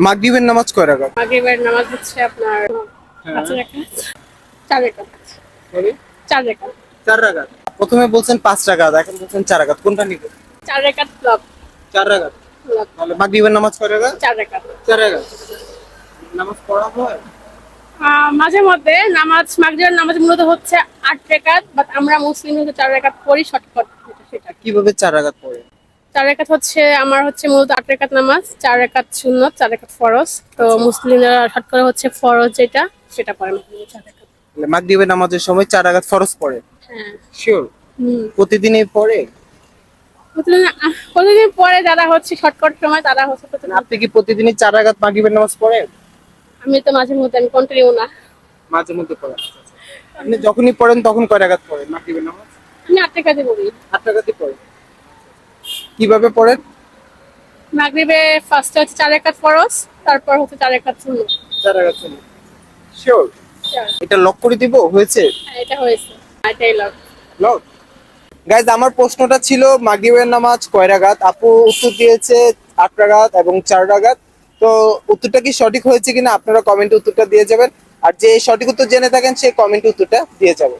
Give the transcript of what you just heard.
মাগরিবের নামাজ কয় রাকাত? মাগরিবের নামাজ হচ্ছে আপনার পাঁচ রাকাত। চার রাকাত। চার রাকাত। চার রাকাত। প্রথমে বলছেন পাঁচ রাকাত এখন বলছেন চার রাকাত। কোনটা নিবে? চার রাকাত প্লাব চার রাকাত। তাহলে মাগরিবের নামাজ কয় রাকাত? চার রাকাত। চার রাকাত। নামাজ পড়া হয়? আহ, মাঝে মধ্যে নামাজ মাগরিবের নামাজ মূলত হচ্ছে আট রেখাত বাট আমরা মুসলিম হচ্ছে চার রেখাত পড়ি শর্টকাট সেটা। কীভাবে চার রাকাত পড়ে? চার রেখাত হচ্ছে আমার হচ্ছে মূলত আট রেখাত নামাজ চার রেখাত সুন্নত চার রেখাত ফরজ। তো মুসলিমরা শর্টকাট হচ্ছে ফরজ যেটা সেটা পড়ে চার রেখাত মাগরিবের নামাজের সময় চার রাকাত ফরজ পড়ে? হ্যাঁ। শিওর প্রতিদিনই পড়ে? প্রতিদিন পরে যারা হচ্ছে শর্টকাট সময় তারা হচ্ছে প্রতিদিন আপনি কি প্রতিদিনই চার রাকাত মাগরিবের নামাজ পড়েন? আমি তো মাঝে মধ্যে আমি কন্টিনিউ না। মাঝে মধ্যে পড়েন। আপনি যখনই পড়েন তখন কয় রাকাত পড়েন মাগরিবের নামাজ? আমি আট রেখাতে পড়ি। আট রাকাতই পড়েন কীভাবে পড়েন? মাগরিবে ফার্স্ট হচ্ছে চার রেখাত ফরজ তারপর হচ্ছে চার রেখাত সুন্নত। চার রাকাত শিওর চার। এটা লক করে দিব? হয়েছে? হ্যাঁ, এটা হয়েছে। এটাই লাভ লক গাইজ আমার প্রশ্নটা ছিল মাগরিবের নামাজ কয় রাকাত? আপু উত্তর দিয়েছে আট রাকাত এবং চার রাকাত। তো উত্তরটা কি সঠিক হয়েছে কিনা? আপনারা কমেন্টে উত্তরটা দিয়ে যাবেন। আর যে সঠিক উত্তর জেনে থাকেন সে কমেন্টে উত্তরটা দিয়ে যাবেন